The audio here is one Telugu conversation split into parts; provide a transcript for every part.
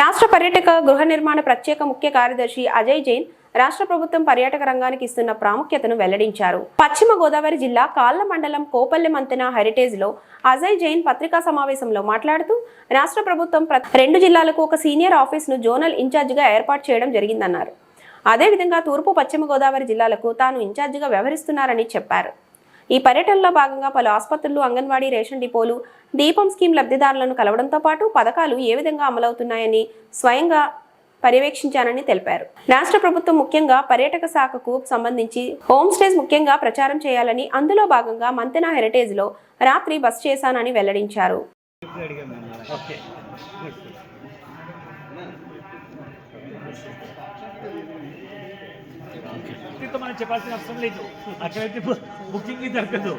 రాష్ట్ర పర్యాటక గృహ నిర్మాణ ప్రత్యేక ముఖ్య కార్యదర్శి అజయ్ జైన్ రాష్ట్ర ప్రభుత్వం పర్యాటక రంగానికి ఇస్తున్న ప్రాముఖ్యతను వెల్లడించారు. పశ్చిమ గోదావరి జిల్లా కాళ్ళ మండలం కోపల్లె మంతెన హెరిటేజ్లో అజయ్ జైన్ పత్రికా సమావేశంలో మాట్లాడుతూ రాష్ట్ర ప్రభుత్వం ప్ర- రెండు జిల్లాలకు ఒక సీనియర్ ఆఫీసును జోనల్ ఇన్ఛార్జిగా ఏర్పాటు చేయడం జరిగిందన్నారు. అదేవిధంగా తూర్పు పశ్చిమ గోదావరి జిల్లాలకు తాను ఇన్ఛార్జిగా వ్యవహరిస్తున్నారని చెప్పారు. ఈ పర్యటనలో భాగంగా పలు ఆసుపత్రులు అంగన్వాడీ రేషన్ డిపోలు దీపం స్కీమ్ లబ్ధిదారులను కలవడంతో పాటు పథకాలు ఏ విధంగా అమలవుతున్నాయని స్వయంగా పర్యవేక్షించానని తెలిపారు. రాష్ట్ర ప్రభుత్వం ముఖ్యంగా పర్యాటక శాఖకు సంబంధించి హోమ్ స్టేస్ ముఖ్యంగా ప్రచారం చేయాలని అందులో భాగంగా మంతెన హెరిటేజ్లో రాత్రి బస్ చేశానని వెల్లడించారు. మనం చెప్పాల్సిన అవసరం లేదు. అక్కడైతే బుకింగ్ జరగదు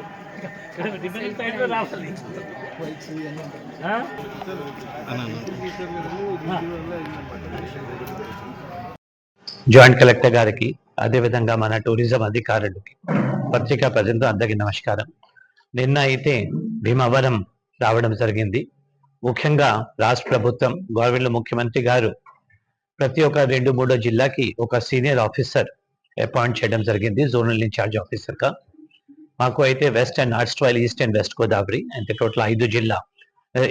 జాయింట్ కలెక్టర్ గారికి అదేవిధంగా మన టూరిజం అధికారులకి పత్రికా ప్రజలతో అందరికీ నమస్కారం. నిన్న అయితే భీమవరం రావడం జరిగింది. ముఖ్యంగా రాష్ట్ర ప్రభుత్వం గవర్నమెంట్ ముఖ్యమంత్రి గారు ప్రతి ఒక్క రెండు మూడో జిల్లాకి ఒక సీనియర్ ఆఫీసర్ అపాయింట్ చేయడం జరిగింది జోనల్ ఇన్ఛార్జ్ ఆఫీసర్గా. మాకు అయితే west and north style east and west Godavari అంటే టోటల్ ఐదు జిల్లా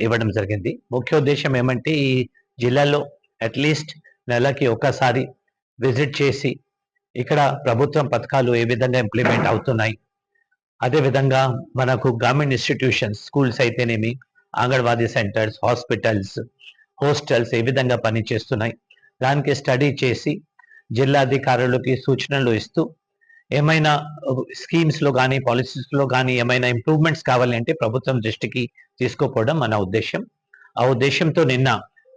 ఇవ్వడం జరిగింది. ముఖ్య ఉద్దేశం ఏమంటే ఈ జిల్లాలో అట్లీస్ట్ నెలకి ఒకసారి విజిట్ చేసి ఇక్కడ ప్రభుత్వం పథకాలు ఏ విధంగా ఇంప్లిమెంట్ అవుతున్నాయి. అదేవిధంగా మనకు గవర్నమెంట్ ఇన్స్టిట్యూషన్స్ స్కూల్స్ అయితేనేమి అంగన్వాడీ సెంటర్స్ హాస్పిటల్స్ హోస్టల్స్ ఏ విధంగా పనిచేస్తున్నాయి. దానికి స్టడీ చేసి జిల్లా అధికారులకి సూచనలు ఇస్తూ ఏమైనా స్కీమ్స్లో కానీ పాలసీస్లో కానీ ఏమైనా ఇంప్రూవ్మెంట్స్ కావాలి అంటే ప్రభుత్వం దృష్టికి తీసుకోపోవడం మన ఉద్దేశం ఆ ఉద్దేశంతో నిన్న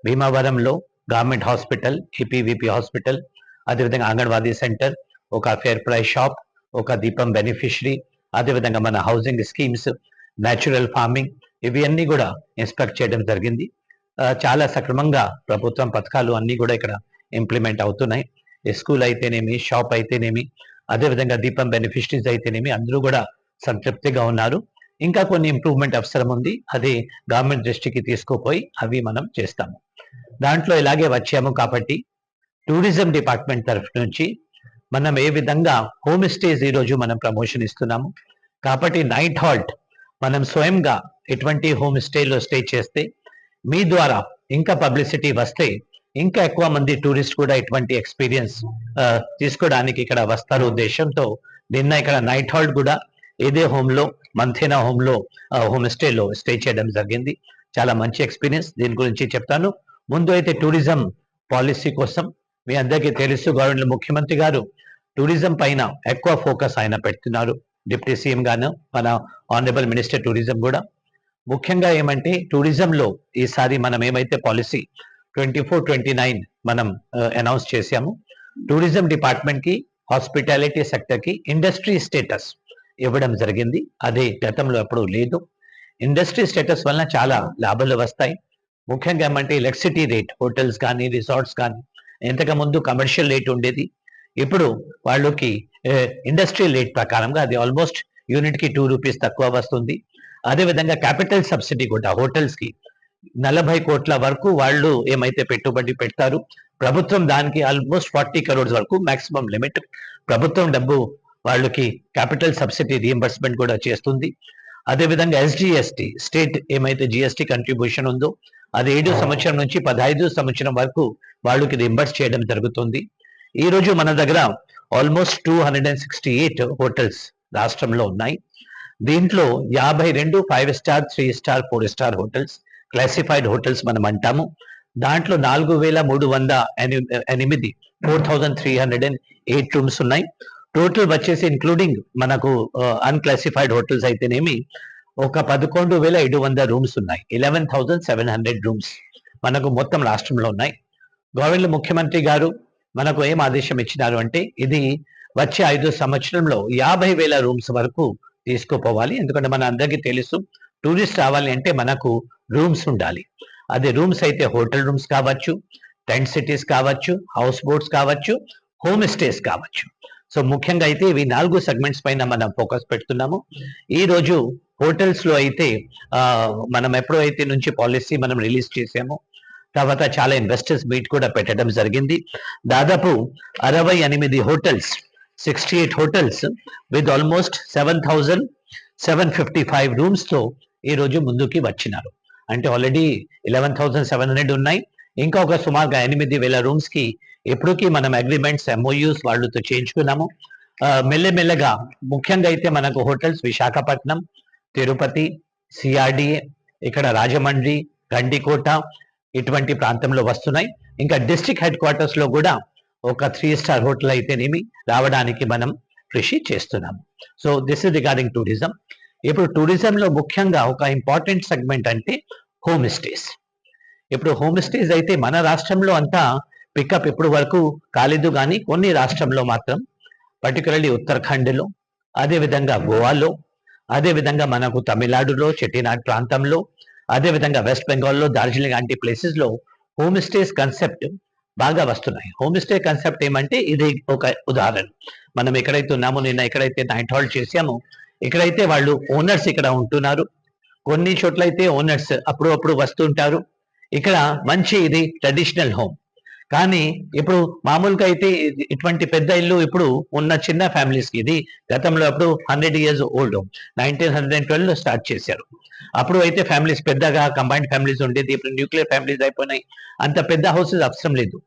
భీమవరంలో గవర్నమెంట్ హాస్పిటల్ ఏపీవీపీ హాస్పిటల్ అదేవిధంగా అంగన్వాడీ సెంటర్ ఒక ఫేర్ ప్రైస్ షాప్ ఒక దీపం బెనిఫిషరీ అదేవిధంగా మన హౌసింగ్ స్కీమ్స్ న్యాచురల్ ఫార్మింగ్ ఇవి అన్ని కూడా ఇన్స్పెక్ట్ చేయడం జరిగింది. చాలా సక్రమంగా ప్రభుత్వం పథకాలు అన్ని కూడా ఇక్కడ ఇంప్లిమెంట్ అవుతున్నాయి. స్కూల్ అయితేనేమి షాప్ అయితేనేమి అదేవిధంగా దీపం బెనిఫిషరీస్ అయితేనేమి అందరూ కూడా సంతృప్తిగా ఉన్నారు. ఇంకా కొన్ని ఇంప్రూవ్మెంట్ అవసరం ఉంది. అది గవర్నమెంట్ దృష్టికి తీసుకుపోయి అవి మనం చేస్తాము. దాంట్లో ఇలాగే వచ్చాము కాబట్టి టూరిజం డిపార్ట్మెంట్ తరఫు నుంచి మనం ఏ విధంగా హోమ్ స్టేస్ ఈ రోజు మనం ప్రమోషన్ ఇస్తున్నాము. కాబట్టి నైట్ హాల్ట్ మనం స్వయంగా ఎటువంటి హోమ్ స్టేలో స్టే చేస్తే మీ ద్వారా ఇంకా పబ్లిసిటీ వస్తే ఇంకా ఎక్కువ మంది టూరిస్ట్ కూడా ఇటువంటి ఎక్స్పీరియన్స్ తీసుకోవడానికి ఇక్కడ వస్తారు. ఉద్దేశంతో నిన్న ఇక్కడ నైట్ హాల్ట్ కూడా ఇదే హోమ్లో మంథేనా హోమ్లో హోమ్ స్టేలో స్టే చేయడం జరిగింది. చాలా మంచి ఎక్స్పీరియన్స్. దీని గురించి చెప్తాను. ముందు అయితే టూరిజం పాలసీ కోసం మీ అందరికీ తెలుసు గవర్నమెంట్ ముఖ్యమంత్రి గారు టూరిజం పైన ఎక్కువ ఫోకస్ ఆయన పెడుతున్నారు. డిప్యూటీ సీఎం గాను మన ఆనరబుల్ మినిస్టర్ టూరిజం కూడా. ముఖ్యంగా ఏమంటే టూరిజంలో ఈసారి మనం ఏమైతే policy twenty four twenty nine మనం అనౌన్స్ చేశాము. టూరిజం డిపార్ట్మెంట్కి హాస్పిటాలిటీ సెక్టర్కి ఇండస్ట్రీ స్టేటస్ ఇవ్వడం జరిగింది. అదే గతంలో ఎప్పుడూ లేదు. ఇండస్ట్రీ స్టేటస్ వలన చాలా లాభాలు వస్తాయి. ముఖ్యంగా ఏమంటే ఎలక్ట్రిసిటీ రేట్ హోటల్స్ కానీ రిసార్ట్స్ కానీ ఇంతకు ముందు కమర్షియల్ రేట్ ఉండేది. ఇప్పుడు వాళ్ళకి ఇండస్ట్రీ రేట్ ప్రకారంగా అది ఆల్మోస్ట్ యూనిట్కి టూ రూపీస్ తక్కువ వస్తుంది. అదే విధంగా క్యాపిటల్ సబ్సిడీ కూడా హోటల్స్కి నలభై కోట్ల వరకు వాళ్ళు ఏమైతే పెట్టుబడి పెడతారు ప్రభుత్వం దానికి ఆల్మోస్ట్ ఫార్టీ కరోడ్స్ వరకు మాక్సిమం లిమిట్ ప్రభుత్వం డబ్బు వాళ్ళకి క్యాపిటల్ సబ్సిడీ రియంబర్స్మెంట్ కూడా చేస్తుంది. అదే విధంగా ఎస్జిఎస్టి స్టేట్ ఏమైతే జిఎస్టి కంట్రిబ్యూషన్ ఉందో అది ఏడు సంవత్సరం నుంచి పదహైదు సంవత్సరం వరకు వాళ్ళకి రియంబర్స్ చేయడం జరుగుతుంది. ఈ రోజు మన దగ్గర almost two hundred and sixty eight hotels రాష్ట్రంలో ఉన్నాయి. దీంట్లో యాభై రెండు five star three star four star hotels classified hotels మనం అంటాము దాంట్లో నాలుగు వేల మూడు వంద ఎనిమిది four thousand three hundred and eight rooms ఉన్నాయి. టోటల్ వచ్చేసి ఇంక్లూడింగ్ మనకు అన్క్లాసిఫైడ్ హోటల్స్ అయితేనేమి ఒక పదకొండు వేల ఏడు వంద రూమ్స్ ఉన్నాయి. Eleven thousand seven hundred rooms మనకు మొత్తం రాష్ట్రంలో ఉన్నాయి. గవర్నమెంట్ ముఖ్యమంత్రి గారు మనకు ఏం ఆదేశం ఇచ్చినారు అంటే ఇది వచ్చే ఐదు సంవత్సరంలో యాభై వేల రూమ్స్ వరకు తీసుకుపోవాలి. ఎందుకంటే మన అందరికీ తెలుసు టూరిస్ట్ రావాలి అంటే మనకు రూమ్స్ ఉండాలి. అదే రూమ్స్ అయితే హోటల్ రూమ్స్ కావచ్చు టెంట్ సిటీస్ కావచ్చు హౌస్ బోట్స్ కావచ్చు హోమ్ స్టేస్ కావచ్చు. సో ముఖ్యంగా అయితే ఇవి నాలుగు సెగ్మెంట్స్ పైన మనం ఫోకస్ పెడుతున్నాము. ఈ రోజు హోటల్స్లో అయితే మనం ఎప్పుడైతే నుంచి పాలసీ మనం రిలీజ్ చేసామో తర్వాత చాలా ఇన్వెస్టర్స్ మీట్ కూడా పెట్టడం జరిగింది. దాదాపు అరవై ఎనిమిది hotels sixty eight hotels with almost seven thousand seven fifty five రూమ్స్తో ఈరోజు ముందుకి వచ్చినారు. అంటే already eleven thousand seven hundred ఉన్నాయి. ఇంకా ఒక సుమారుగా ఎనిమిది వేల రూమ్స్కి ఇప్పటికి మనం అగ్రిమెంట్స్ ఎంఓయూస్ వాళ్ళతో చేయించుకున్నాము. మెల్లెమెల్లగా మెల్లమెల్లగా ముఖ్యంగా అయితే మనకు హోటల్స్ విశాఖపట్నం తిరుపతి సిఆర్డిఏ ఇక్కడ రాజమండ్రి గండికోట ఇటువంటి ప్రాంతంలో వస్తున్నాయి. ఇంకా డిస్ట్రిక్ట్ హెడ్ క్వార్టర్స్లో కూడా ఒక త్రీ స్టార్ హోటల్ అయితేనేమి రావడానికి మనం కృషి చేస్తున్నాము. So this is regarding tourism ఇప్పుడు టూరిజంలో ముఖ్యంగా ఒక ఇంపార్టెంట్ సెగ్మెంట్ అంటే హోమ్ స్టేస్ ఇప్పుడు హోమ్ స్టేస్ అయితే మన రాష్ట్రంలో అంతా పికప్ ఇప్పుడు వరకు కాలేదు కానీ కొన్ని రాష్ట్రంలో మాత్రం పర్టికులర్లీ ఉత్తరాఖండ్లో అదేవిధంగా గోవాలో అదేవిధంగా మనకు తమిళనాడులో చెట్టినాడ్ ప్రాంతంలో అదేవిధంగా వెస్ట్ బెంగాల్లో డార్జిలింగ్ లాంటి ప్లేసెస్లో హోమ్ స్టేస్ కన్సెప్ట్ బాగా వస్తున్నాయి. హోమ్ స్టే కన్సెప్ట్ ఏమంటే ఇది ఒక ఉదాహరణ. మనం ఎక్కడైతే ఉన్నామో నిన్న ఎక్కడైతే నైట్ హాల్ చేసామో ఇక్కడైతే వాళ్ళు ఓనర్స్ ఇక్కడ ఉంటున్నారు. కొన్ని చోట్ల అయితే ఓనర్స్ అప్పుడు అప్పుడు వస్తుంటారు. ఇక్కడ మంచి ఇది ట్రెడిషనల్ హోమ్ కానీ ఇప్పుడు మామూలుగా అయితే ఇది- ఇటువంటి పెద్ద ఇల్లు ఇప్పుడు ఉన్న చిన్న ఫ్యామిలీస్కి ఇది గతంలో అప్పుడు hundred years old home nineteen hundred ట్వెల్వ్లో start చేశారు. అప్పుడు అయితే ఫ్యామిలీస్ పెద్దగా కంబైన్డ్ ఫ్యామిలీస్ ఉండేది. ఇప్పుడు న్యూక్లియర్ ఫ్యామిలీస్ అయిపోయినాయి. అంత పెద్ద హౌసెస్ అవసరం లేదు.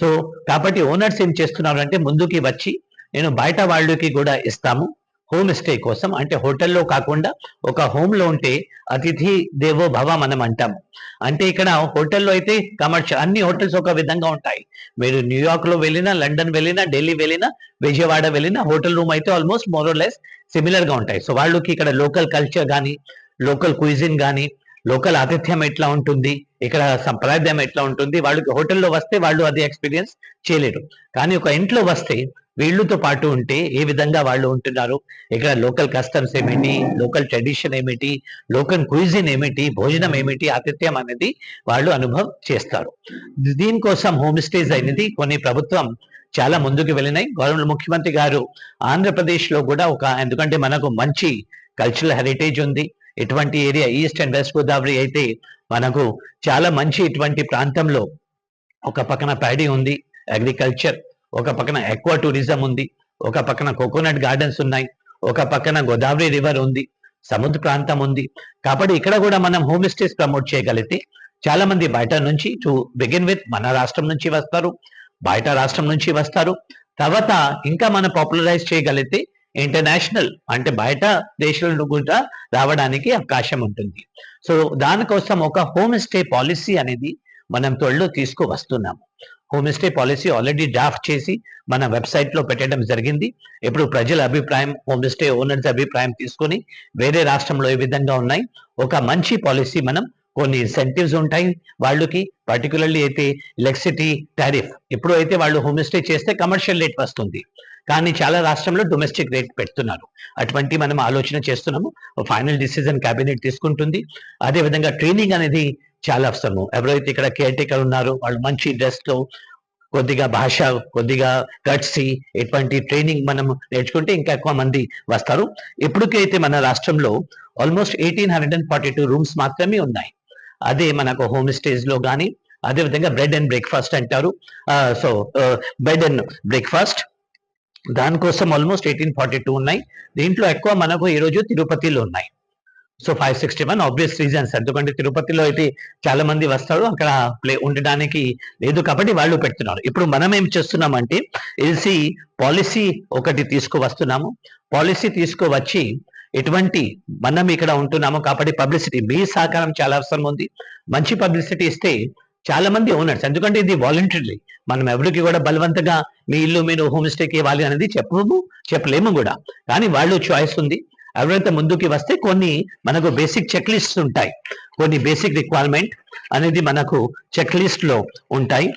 సో కాబట్టి ఓనర్స్ ఏం చేస్తున్నారు అంటే ముందుకి వచ్చి నేను బయట వాళ్ళకి కూడా ఇస్తాము. హోమ్ స్టే కోసం అంటే హోటల్లో కాకుండా ఒక హోమ్లో ఉంటే అతిథి దేవో భవ మనం అంటాం. అంటే ఇక్కడ హోటల్లో అయితే కమర్షియల్ అన్ని హోటల్స్ ఒక విధంగా ఉంటాయి. మీరు న్యూయార్క్లో వెళ్ళినా లండన్ వెళ్ళినా ఢిల్లీ వెళ్ళినా విజయవాడ వెళ్ళినా హోటల్ రూమ్ అయితే ఆల్మోస్ట్ మోరో లెస్ సిమిలర్గా ఉంటాయి. సో వాళ్ళకి ఇక్కడ లోకల్ కల్చర్ కానీ లోకల్ క్విజిన్ కానీ లోకల్ ఆతిథ్యం ఎట్లా ఉంటుంది? ఇక్కడ సంప్రదాయం ఎట్లా ఉంటుంది? వాళ్ళకి హోటల్లో వస్తే వాళ్ళు అది ఎక్స్పీరియన్స్ చేయలేరు. కానీ ఒక ఇంట్లో వస్తే వీళ్ళతో పాటు ఉంటే ఏ విధంగా వాళ్ళు ఉంటున్నారు? ఇక్కడ లోకల్ కస్టమ్స్ ఏమిటి? లోకల్ ట్రెడిషన్ ఏమిటి? లోకల్ క్విజిన్ ఏమిటి? భోజనం ఏమిటి? ఆతిథ్యం అనేది వాళ్ళు అనుభవం చేస్తారు. దీనికోసం హోమ్ స్టేస్ అనేది కొన్ని ప్రభుత్వం చాలా ముందుకు వెళ్ళినాయి. గవర్నమెంట్ ముఖ్యమంత్రి గారు ఆంధ్రప్రదేశ్లో కూడా ఒక ఎందుకంటే మనకు మంచి కల్చరల్ హెరిటేజ్ ఉంది. ఇటువంటి area east and west Godavari అయితే మనకు చాలా మంచి ఇటువంటి ప్రాంతంలో ఒక పక్కన ప్యాడీ ఉంది అగ్రికల్చర్ ఒక పక్కన ఎక్వా టూరిజం ఉంది ఒక పక్కన కోకోనట్ గార్డెన్స్ ఉన్నాయి ఒక పక్కన గోదావరి రివర్ ఉంది సముద్ర ప్రాంతం ఉంది. కాబట్టి ఇక్కడ కూడా మనం హోమ్ స్టేస్ ప్రమోట్ చేయగలిగితే చాలా మంది బయట నుంచి టు బిగిన్ విత్ మన రాష్ట్రం నుంచి వస్తారు బయట రాష్ట్రం నుంచి వస్తారు. తర్వాత ఇంకా మనం పాపులరైజ్ చేయగలిగితే ఇంటర్నేషనల్ అంటే బయట దేశాలను కూడా రావడానికి అవకాశం ఉంటుంది. సో దానికోసం ఒక హోమ్ స్టే పాలసీ అనేది మనం త్వరలో తీసుకువస్తున్నాము. Home stay policy already draft చేసి మన వెబ్సైట్లో పెట్టడం జరిగింది. ఇప్పుడు ప్రజల అభిప్రాయం హోమ్ స్టే ఓనర్స్ అభిప్రాయం తీసుకొని వేరే రాష్ట్రంలో ఏ విధంగా ఉన్నాయి ఒక మంచి పాలసీ మనం కొన్ని ఇన్సెంటివ్స్ ఉంటాయి వాళ్ళకి పర్టికులర్లీ అయితే ఎలక్ట్రిసిటీ టారిఫ్ ఇప్పుడు అయితే వాళ్ళు హోమ్ స్టే చేస్తే కమర్షియల్ రేట్ వస్తుంది. కానీ చాలా రాష్ట్రంలో డొమెస్టిక్ రేట్ పెడుతున్నారు. అటువంటి మనం ఆలోచన చేస్తున్నాము. ఫైనల్ డిసిజన్ కేబినెట్ తీసుకుంటుంది. అదే విధంగా ట్రైనింగ్ అనేది చాలా అవసరము. ఎవరైతే ఇక్కడ కేర్ టేకర్ ఉన్నారో వాళ్ళు మంచి డ్రెస్తో కొద్దిగా భాష కొద్దిగా కట్సీ ఇటువంటి ట్రైనింగ్ మనం నేర్చుకుంటే ఇంకా ఎక్కువ మంది వస్తారు. ఇప్పటికైతే మన రాష్ట్రంలో almost eighteen hundred and forty two rooms మాత్రమే ఉన్నాయి. అదే మనకు హోమ్ స్టేజ్లో కానీ అదే విధంగా బ్రెడ్ అండ్ బ్రేక్ఫాస్ట్ అంటారు. సో బెడ్ అండ్ బ్రేక్ఫాస్ట్ దానికోసం ఆల్మోస్ట్ ఎయిటీన్ ఫార్టీ టూ ఉన్నాయి. దీంట్లో ఎక్కువ మనకు ఈ రోజు తిరుపతిలో ఉన్నాయి. So five sixty one obvious reasons ఎందుకంటే తిరుపతిలో అయితే చాలా మంది వస్తారు అక్కడ ప్లే ఉండడానికి లేదు కాబట్టి వాళ్ళు పెడుతున్నారు. ఇప్పుడు మనం ఏం చేస్తున్నామంటే ఎల్సి పాలసీ ఒకటి తీసుకువస్తున్నాము. పాలసీ తీసుకువచ్చి ఎటువంటి మనం ఇక్కడ ఉంటున్నాము కాబట్టి పబ్లిసిటీ మీ సహకారం చాలా అవసరం ఉంది. మంచి పబ్లిసిటీ ఇస్తే చాలా మంది ఓనర్స్ ఎందుకంటే ఇది వాలంటరీ మనం ఎవరికి కూడా బలవంతంగా మీ ఇల్లు మీరు హోమ్ స్టేకి ఇవ్వాలి అనేది చెప్పము చెప్పలేము కూడా. కానీ వాళ్ళు చాయిస్ ఉంది. ఎవరైతే ముందుకి వస్తే కొన్ని మనకు బేసిక్ చెక్ లిస్ట్ ఉంటాయి. కొన్ని బేసిక్ రిక్వైర్మెంట్ అనేది మనకు చెక్ లిస్ట్లో ఉంటాయి.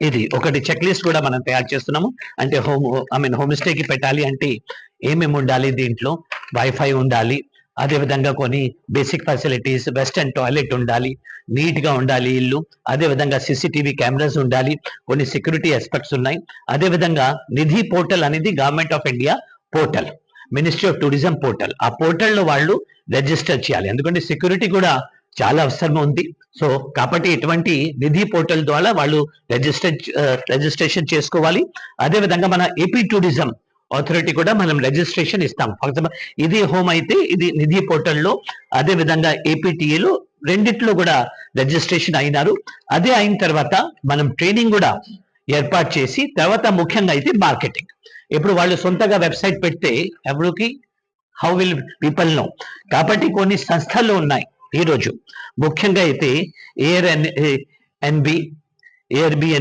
ఇది ఒకటి చెక్ లిస్ట్ కూడా మనం తయారు చేస్తున్నాము. అంటే హోమ్ ఐ మీన్ హోమ్ స్టేకి పెట్టాలి అంటే ఏమేమి ఉండాలి దీంట్లో? వైఫై ఉండాలి. అదే విధంగా కొన్ని బేసిక్ ఫెసిలిటీస్ వెస్టర్న్ టాయిలెట్ ఉండాలి. నీట్గా ఉండాలి ఇల్లు. అదే విధంగా సీసీటీవీ కెమెరాస్ ఉండాలి. కొన్ని సెక్యూరిటీ ఎస్పెక్ట్స్ ఉన్నాయి. అదే విధంగా నిధి పోర్టల్ అనేది government of India portal ministry of tourism portal ఆ పోర్టల్లో వాళ్ళు రిజిస్టర్ చేయాలి. ఎందుకంటే సెక్యూరిటీ కూడా చాలా అవసరం ఉంది. సో కాబట్టి ఇటువంటి నిధి పోర్టల్ ద్వారా వాళ్ళు రిజిస్టర్ రిజిస్ట్రేషన్ చేసుకోవాలి. అదే విధంగా మన ఏపీ టూరిజం అథారిటీ కూడా మనం రిజిస్ట్రేషన్ ఇస్తాం. ఇది హోమ్ అయితే ఇది నిధి పోర్టల్లో అదే విధంగా ఏపీటీఏలో రెండిట్లో కూడా రిజిస్ట్రేషన్ అయినారు. అదే అయిన తర్వాత మనం ట్రైనింగ్ కూడా ఏర్పాటు చేసి తర్వాత ముఖ్యంగా అయితే మార్కెటింగ్. ఇప్పుడు వాళ్ళు సొంతగా వెబ్సైట్ పెడితే ఎవరికి హౌ విల్ పీపుల్ నో? కాబట్టి కొన్ని సంస్థలు ఉన్నాయి. ఈ రోజు ముఖ్యంగా అయితే ఎయిర్ ఎన్ ఎన్బి ఏఆర్బి